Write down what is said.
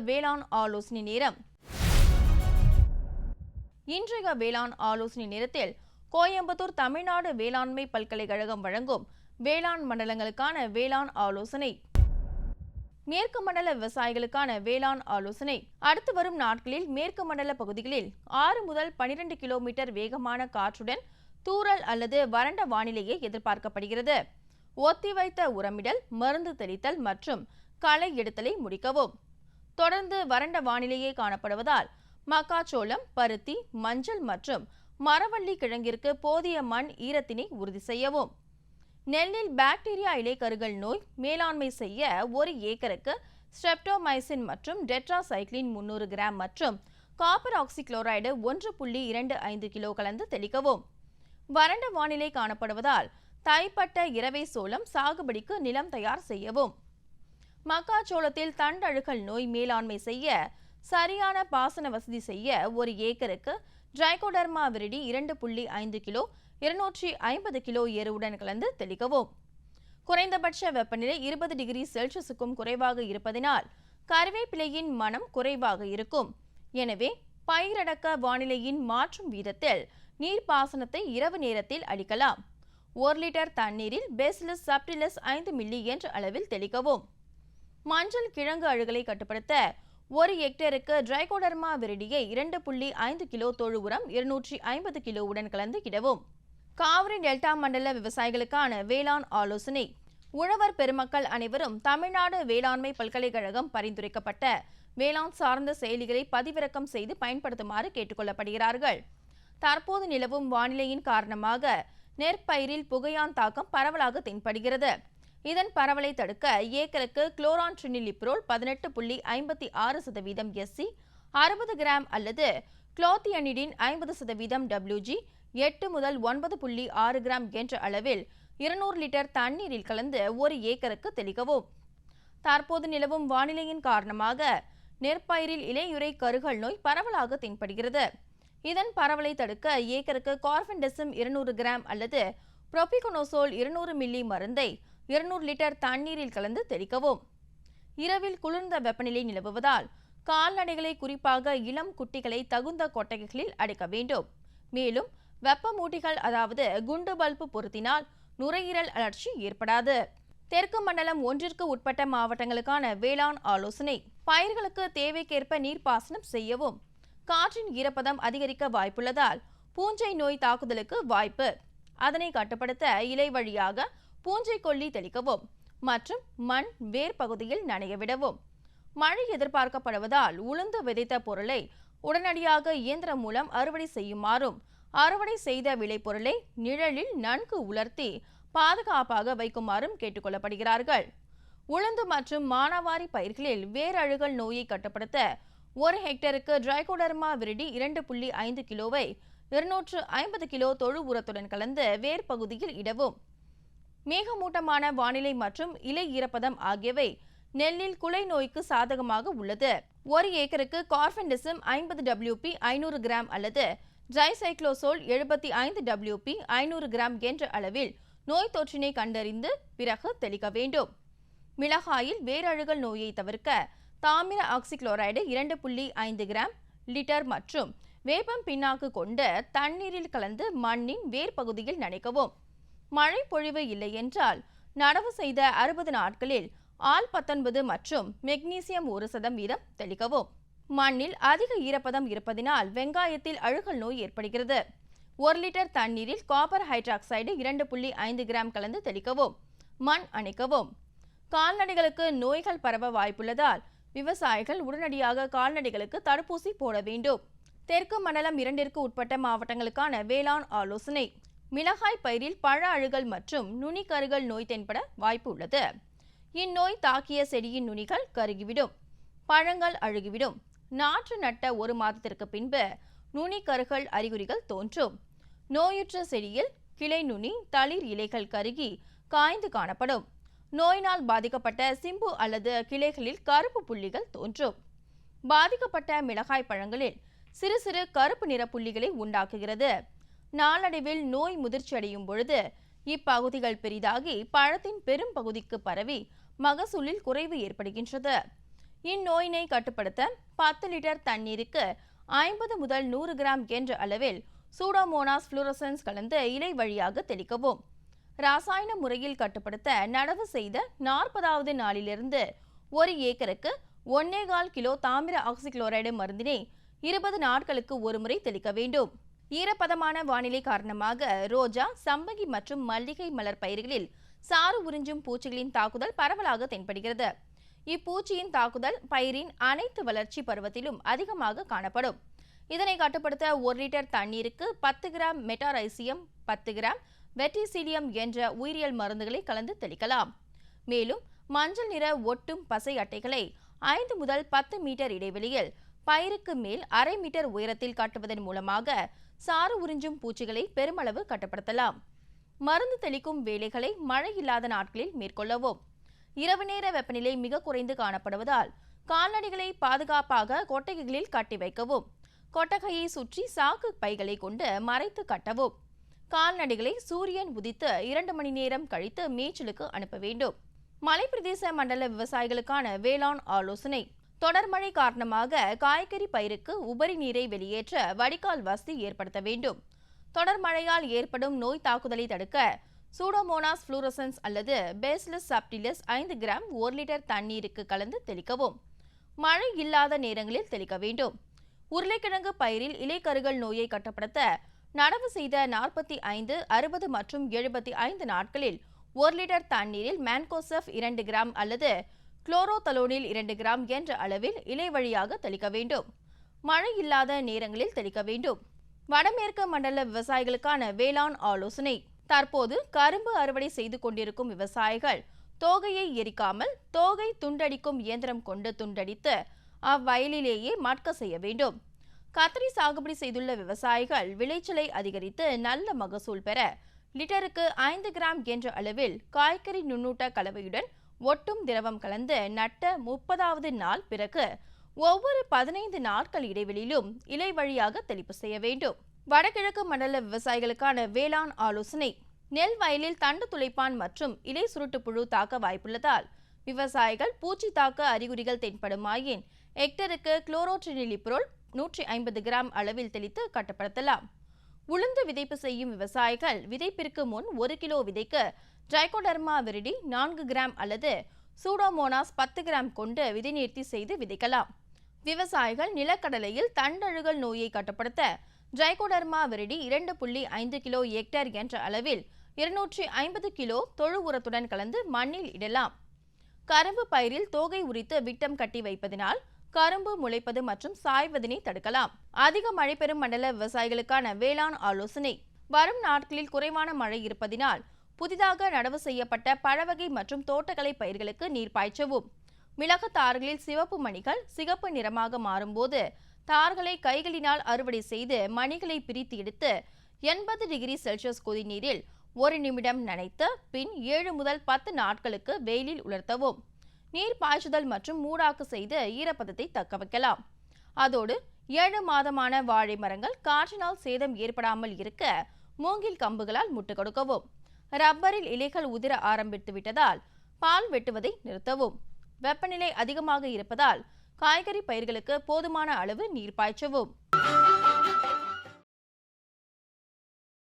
வேளாண் ஆலோசனை நேரம். இன்றைய வேளாண் ஆலோசனை நேரத்தில் கோயம்புத்தூர் தமிழ்நாடு வேளாண்மை பல்கலைக்கழகம் வழங்கும் வேளாண் மண்டலங்களுக்கான வேளாண் ஆலோசனை. மேற்கு மண்டல விவசாயிகளுக்கான வேளாண் ஆலோசனை. அடுத்து வரும் நாட்களில் மேற்கு மண்டல பகுதிகளில் ஆறு முதல் பனிரெண்டு கிலோமீட்டர் வேகமான காற்றுடன் தூறல் அல்லது வறண்ட வானிலையே எதிர்பார்க்கப்படுகிறது. ஒத்திவைத்த உரமிடல் மருந்து தெளித்தல் மற்றும் களை எடுத்தலை முடிக்கவும். தொடர்ந்து வறண்ட வானிலையே காணப்படுவதால் மக்காச்சோளம் பருத்தி மஞ்சள் மற்றும் மரவள்ளி கிழங்கிற்கு போதிய மண் ஈரத்தினை உறுதி செய்யவும். நெல்லில் பாக்டீரியா இலைக்கருகள் நோய் மேலாண்மை செய்ய ஒரு ஏக்கருக்கு ஸ்ட்ரெப்டோமைசின் மற்றும் டெட்ராசைக்ளின் முன்னூறு கிராம் மற்றும் காப்பர் ஆக்சிக்ளோரைடு ஒன்று புள்ளி இரண்டு ஐந்து கிலோ கலந்து தெளிக்கவும். வறண்ட வானிலை காணப்படுவதால் தைப்பட்ட இரவை சோளம் சாகுபடிக்கு நிலம் தயார் செய்யவும். மக்காச்சோளத்தில் தண்டழுகல் நோய் மேலாண்மை செய்ய சரியான பாசன வசதி செய்ய ஒரு ஏக்கருக்கு டிரைகோடர்மா விரிடி இரண்டு புள்ளி ஐந்து கிலோ இருநூற்றி ஐம்பது கிலோ எருவுடன் கலந்து தெளிக்கவும். குறைந்தபட்ச வெப்பநிலை இருபது டிகிரி செல்சியஸுக்கும் குறைவாக இருப்பதினால் கருவேப்பிலையின் மனம் குறைவாக இருக்கும். எனவே பயிரடக்க வானிலையின் மாற்றும் வீதத்தில் நீர்ப்பாசனத்தை இரவு நேரத்தில் அளிக்கலாம். ஒரு லிட்டர் தண்ணீரில் பேசிலஸ் சப்டிலஸ் ஐந்து மில்லி என்ற அளவில் தெளிக்கவும். மஞ்சள் கிழங்கு அழுகலை கட்டுப்படுத்த ஒரு ஹெக்டேருக்கு டிரைகோடர்மா விரடியை இரண்டு புள்ளி ஐந்து கிலோ தொழு உரம் இருநூற்றி ஐம்பது கிலோவுடன் கலந்து இடவும் காவிரி டெல்டா மண்டல விவசாயிகளுக்கான வேளாண் ஆலோசனை. உழவர் பெருமக்கள் அனைவரும் தமிழ்நாடு வேளாண்மை பல்கலைக்கழகம் பரிந்துரைக்கப்பட்ட வேளாண் சார்ந்த செயலிகளை பதிவிறக்கம் செய்து பயன்படுத்துமாறு கேட்டுக்கொள்ளப்படுகிறார்கள். தற்போது நிலவும் வானிலையின் காரணமாக நெற்பயிரில் புகையான் தாக்கம் பரவலாக தென்படுகிறது. இதன் பரவலை தடுக்க ஏக்கருக்கு குளோரான் ட்ரினிலிப்ரோல் பதினெட்டு புள்ளி ஐம்பத்தி ஆறு சதவீதம் எஸ்சி அறுபது கிராம் அல்லது குளோத்தியனிடின் ஐம்பது சதவீதம் டபிள்யூஜி எட்டு முதல் ஒன்பது புள்ளி ஆறு கிராம் என்ற அளவில் இருநூறு லிட்டர் தண்ணீரில் கலந்து ஒரு ஏக்கருக்கு தெளிக்கவும். தற்போது நிலவும் வானிலையின் காரணமாக நெற்பயிரில் இலையுறை கருகல் நோய் பரவலாக தென்படுகிறது. இதன் பரவலை தடுக்க ஏக்கருக்கு கார்பன்டெசம் இருநூறு கிராம் அல்லது புரோபிகோனோசோல் இருநூறு மில்லி மருந்தை இருநூறு லிட்டர் தண்ணீரில் கலந்து தெளிக்கவும். இரவில் குளிர்ந்த வெப்பநிலை நிலவுவதால் கால்நடைகளை குறிப்பாக இளம் குட்டிகளை தகுந்த கொட்டகைகளில் அடைக்க வேண்டும். மேலும் வெப்பமூட்டிகள் அதாவது குண்டு பல்பு பொருத்தினால் நுரையீரல் அழற்சி ஏற்படாது. தெற்கு மண்டலம் ஒன்றிற்கு உட்பட்ட மாவட்டங்களுக்கான வேளாண் ஆலோசனை. பயிர்களுக்கு தேவைக்கேற்ப நீர்ப்பாசனம் செய்யவும். காற்றின் ஈரப்பதம் அதிகரிக்க வாய்ப்புள்ளதால் பூஞ்சை நோய் தாக்குதலுக்கு வாய்ப்பு. அதனை கட்டுப்படுத்த இலை வழியாக பூஞ்சை கொல்லி தெளிக்கவும் மற்றும் மண் வேர் பகுதியில் நனைய விடவும். மழை எதிர்பார்க்கப்படுவதால் உளுந்து விதைத்த பொருளை உடனடியாக இயந்திரம் மூலம் அறுவடை செய்யுமாறும் அறுவடை செய்த விளைபொருளை நிழலில் நன்கு உலர்த்தி பாதுகாப்பாக வைக்குமாறும் கேட்டுக்கொள்ளப்படுகிறார்கள். உளுந்து மற்றும் மானாவாரி பயிர்களில் வேரழுகல் நோயை கட்டுப்படுத்த ஒரு ஹெக்டருக்கு டிரைகோடர்மா விரிடி இரண்டு புள்ளி ஐந்து கிலோவை இருநூற்று ஐம்பது கிலோ தொழு உரத்துடன் கலந்து வேர் பகுதியில் இடவும். மேகமூட்டமான வானிலை மற்றும் இலை ஈரப்பதம் ஆகியவை நெல்லில் குலை நோய்க்கு சாதகமாக உள்ளது. ஒரு ஏக்கருக்கு கார்பன்டிசம் ஐம்பது டபிள்யூபி ஐநூறு கிராம் அல்லது ட்ரைசைக்ளோசோல் எழுபத்தி ஐந்து டபிள்யூபி ஐநூறு கிராம் என்ற அளவில் நோய் தொற்றினை கண்டறிந்து பிறகு தெளிக்க வேண்டும். மிளகாயில் வேரழுகல் நோயை தவிர்க்க தாமிர ஆக்சிக்ளோரைடு இரண்டு புள்ளி ஐந்து கிராம் லிட்டர் மற்றும் வேப்பம் பின்னாக்கு கொண்டு தண்ணீரில் கலந்து மண்ணின் வேர் பகுதியில் நனைக்கவும். மழை பொழிவு இல்லை என்றால் நடவு செய்த அறுபது நாட்களில் ஆல் பத்தொன்பது மற்றும் மெக்னீசியம் ஒரு சதம் வீதம் தெளிக்கவும். மண்ணில் அதிக ஈரப்பதம் இருப்பதினால் வெங்காயத்தில் அழுகல் நோய் ஏற்படுகிறது. ஒரு லிட்டர் தண்ணீரில் காப்பர் ஹைட்ராக்சைடு இரண்டு புள்ளி ஐந்து கிராம் கலந்து தெளிக்கவும். மண் அணைக்கவும். கால்நடைகளுக்கு நோய்கள் பரவ வாய்ப்புள்ளதால் விவசாயிகள் உடனடியாக கால்நடைகளுக்கு தடுப்பூசி போட வேண்டும். தெற்கு மண்டலம் இரண்டிற்கு உட்பட்ட மாவட்டங்களுக்கான வேளாண் ஆலோசனை. மிளகாய் பயிரில் பழ அழுகல் மற்றும் நுனிக்கருகல் நோய் தென்பட வாய்ப்பு உள்ளது. இந்நோய் தாக்கிய செடியின் நுனிகள் கருகிவிடும் பழங்கள் அழுகிவிடும். நாற்று நட்ட ஒரு மாதத்திற்கு பின்பு நுனிக்கருகள் அறிகுறிகள் தோன்றும். நோயுற்ற செடியில் கிளை நுனி தளிர் இலைகள் கருகி காய்ந்து காணப்படும். நோயினால் பாதிக்கப்பட்ட சிம்பு அல்லது கிளைகளில் கருப்பு புள்ளிகள் தோன்றும். பாதிக்கப்பட்ட மிளகாய் பழங்களில் சிறு சிறு கருப்பு நிற புள்ளிகளை உண்டாக்குகிறது. நாளடைவில் நோய் முதிர்ச்சியடையும் பொழுது இப்பகுதிகள் பெரிதாகி பழத்தின் பெரும் பகுதிக்கு பரவி மகசூலில் குறைவு ஏற்படுகின்றது. இந்நோயினை கட்டுப்படுத்த பத்து லிட்டர் தண்ணீருக்கு ஐம்பது முதல் நூறு கிராம் என்ற அளவில் சூடோமோனாஸ் புளூரசன்ஸ் கலந்து இலை வழியாக தெளிக்கவும். ராசாயன முறையில் கட்டுப்படுத்த நடவு செய்த நாற்பதாவது நாளிலிருந்து ஒரு ஏக்கருக்கு ஒன்னேகால் கிலோ தாமிர ஆக்சிக்ளோரைடு மருந்தினை இருபது நாட்களுக்கு ஒருமுறை தெளிக்க வேண்டும். ஈரப்பதமான வானிலை காரணமாக ரோஜா சம்பகி மற்றும் மல்லிகை மலர் பயிர்களில் சாறு உறிஞ்சும் பூச்சிகளின் தாக்குதல் பரவலாக தென்படுகிறது. இப்பூச்சியின் தாக்குதல் பயிரின் அனைத்து வளர்ச்சி பருவத்திலும் அதிகமாக காணப்படும். இதனை கட்டுப்படுத்த ஒரு லிட்டர் தண்ணீருக்கு பத்து கிராம் மெட்டாரைசியம் பத்து கிராம் வெட்டிசீலியம் என்ற உயிரியல் மருந்துகளை கலந்து தெளிக்கலாம். மேலும் மஞ்சள் நிற ஒட்டும் பசை அட்டைகளை ஐந்து முதல் பத்து மீட்டர் இடைவெளியில் பயிருக்கு மேல் அரை மீட்டர் உயரத்தில் காட்டுவதன் மூலமாக சாறு உறிஞ்சும் பூச்சிகளை பெருமளவு கட்டுப்படுத்தலாம். மருந்து தெளிக்கும் வேலைகளை மழை இல்லாத நாட்களில் மேற்கொள்ளவும். இரவு நேர வெப்பநிலை மிக குறைந்து காணப்படுவதால் கால்நடைகளை பாதுகாப்பாக கொட்டகைகளில் கட்டி வைக்கவும். கொட்டகையை சுற்றி சாக்கு பைகளை கொண்டு மறைத்து கட்டவும். கால்நடைகளை சூரியன் உதித்து இரண்டு மணி நேரம் கழித்து மேய்ச்சலுக்கு அனுப்ப வேண்டும். மலைப்பிரதேச மண்டல விவசாயிகளுக்கான வேளாண் ஆலோசனை. தொடர் மழை காரணமாக காய்கறி பயிருக்கு உபரி நீரை வெளியேற்ற வடிகால் வசதி ஏற்படுத்த வேண்டும். தொடர் மழையால் ஏற்படும் நோய் தாக்குதலை தடுக்க சூடோமோனாஸ் ஃப்ளூரசன்ஸ் அல்லது பேஸ்லஸ் சாப்டிலஸ் ஐந்து கிராம் ஒரு லிட்டர் தண்ணீருக்கு கலந்து தெளிக்கவும். மழை இல்லாத நேரங்களில் தெளிக்க வேண்டும். உருளைக்கிழங்கு பயிரில் இலைக்கருகள் நோயை கட்டுப்படுத்த நடவு செய்த நாற்பத்தி ஐந்து அறுபது மற்றும் எழுபத்தி ஐந்து நாட்களில் ஒரு லிட்டர் தண்ணீரில் மேன்கோசப் இரண்டு கிராம் அல்லது குளோரோதலோனில் இரண்டு கிராம் என்ற அளவில் இலை வழியாக தெளிக்க வேண்டும். மழை இல்லாத நேரங்களில் தெளிக்க வேண்டும். வடமேற்கு மண்டல விவசாயிகளுக்கான வேளாண் ஆலோசனை. தற்போது கரும்பு அறுவடை செய்து கொண்டிருக்கும் விவசாயிகள் தோகையை எரிக்காமல் தோகை துண்டடிக்கும் இயந்திரம் கொண்டு துண்டடித்து அவ்வயலிலேயே மட்க செய்ய வேண்டும். கத்திரி சாகுபடி செய்துள்ள விவசாயிகள் விளைச்சலை அதிகரித்து நல்ல மகசூல் பெற லிட்டருக்கு ஐந்து கிராம் என்ற அளவில் காய்கறி நுண்ணூட்ட கலவையுடன் ஒட்டும் திரவம் கலந்து நட்ட முப்பதாவது நாள் பிறகு ஒவ்வொரு பதினைந்து நாட்கள் இடைவெளியிலும் இலை வழியாக தெளிப்பு செய்ய வேண்டும். வடகிழக்கு மண்டல விவசாயிகளுக்கான வேளாண் ஆலோசனை. நெல் வயலில் தண்டு துளைப்பான் மற்றும் இலை சுருட்டு புழு தாக்க வாய்ப்புள்ளதால் விவசாயிகள் பூச்சி தாக்க அறிகுறிகள் தென்படுமாயின் ஹெக்டருக்கு குளோரோட்ரினிலிப்ரோல் நூற்றி ஐம்பது கிராம் அளவில் தெளித்து கட்டுப்படுத்தலாம். உளுந்து விதைப்பு செய்யும் விவசாயிகள் விதைப்பிற்கு முன் ஒரு கிலோ விதைக்கு ட்ரைகோடர்மா விரிடி நான்கு கிராம் அல்லது சூடோமோனாஸ் பத்து கிராம் கொண்டு விதைநீர்த்தி செய்து விதைக்கலாம். விவசாயிகள் நிலக்கடலையில் தண்டழுகல் நோயை கட்டுப்படுத்த ட்ரைகோடர்மா விரிடி இரண்டு புள்ளி ஐந்து கிலோ ஹெக்டேர் என்ற அளவில் இருநூற்றி ஐம்பது கிலோ தொழு உரத்துடன் கலந்து மண்ணில் இடலாம். கரும்பு பயிரில் தோகை உரித்து விட்டம் கட்டி வைப்பதனால் கரும்பு முளைப்பது மற்றும் சாய்வதனை தடுக்கலாம். அதிக மழை பெறும் மண்டல விவசாயிகளுக்கான வேளாண் ஆலோசனை. வரும் நாட்களில் குறைவான மழை இருப்பதினால் புதிதாக நடவு செய்யப்பட்ட பழவகை மற்றும் தோட்டக்கலை பயிர்களுக்கு நீர் பாய்ச்சவும். மிளகு தார்களில் சிவப்பு மணிகள் சிகப்பு நிறமாக மாறும்போது தார்களை கைகளினால் அறுவடை செய்து மணிகளை பிரித்து எடுத்து எண்பது டிகிரி செல்சியஸ் கொதிநீரில் ஒரு நிமிடம் நனைத்து பின் ஏழு முதல் பத்து நாட்களுக்கு வெயிலில் உலர்த்தவும். நீர் பாய்ச்சுதல் மற்றும் மூடாக்கு செய்து ஈரப்பதத்தை தக்க வைக்கலாம். அதோடு ஏழு மாதமான வாழை மரங்கள் காற்றினால் சேதம் ஏற்படாமல் இருக்க மூங்கில் கம்புகளால் முட்டு கொடுக்கவும். ரப்பரில் இலைகள் உதிர ஆரம்பித்து விட்டதால் பால் வெட்டுவதை நிறுத்தவும். வெப்பநிலை அதிகமாக இருப்பதால் காய்கறி பயிர்களுக்கு போதுமான அளவு நீர் பாய்ச்சவும்.